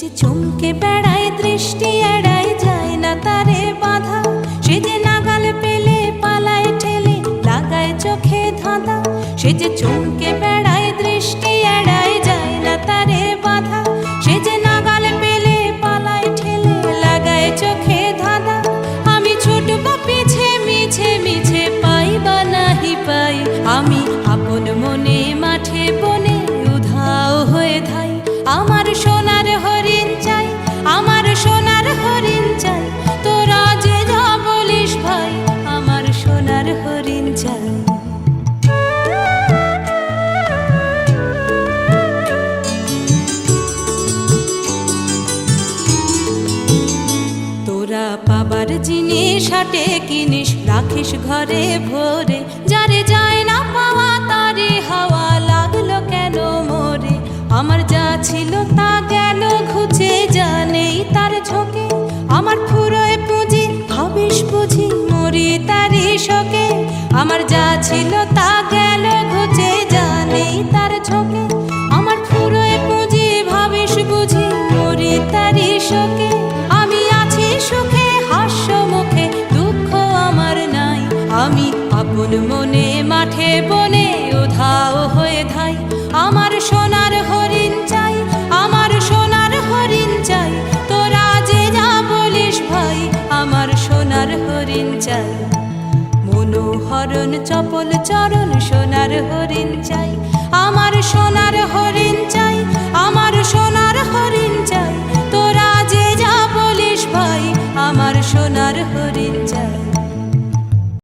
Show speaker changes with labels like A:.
A: যে চমকে বেড়ায়, দৃষ্টি এড়ায়, যায় না তারে বাধা। সে যে নাগাল পেলে, পালায় ঠেলে, লাগায় চোখে ধাঁধা। সে যে পাবার জিনিস হাটে কিনিস, রাখিস ঘরে ভরে। যারে যায় না পাওয়া, তারে হাওয়া লাগল কেন মোরে? আমার যা ছিল তা গেল, ঘুচে জানেই তার ঝোঁকে। আমার ফুরোয় পুঁজি, ভাবিস বুঝি মরি তারি শোকে। আমার যা ছিল তা গেল, ঘুচে জানেই তার ঝোঁকে। আমার ফুরোয় পুঁজি, ভাবিস বুঝি মরি তারি শোকে। আমি আপন মনে, মাঠে বনে উধাও হয়ে ধাই। আমার সোনার হরিণ চাই, আমার সোনার হরিণ চাই। তোরা যে যা বলিস ভাই, আমার সোনার হরিণ চাই। মনোহরণ, চপল, চরণ, সোনার হরিণ চাই।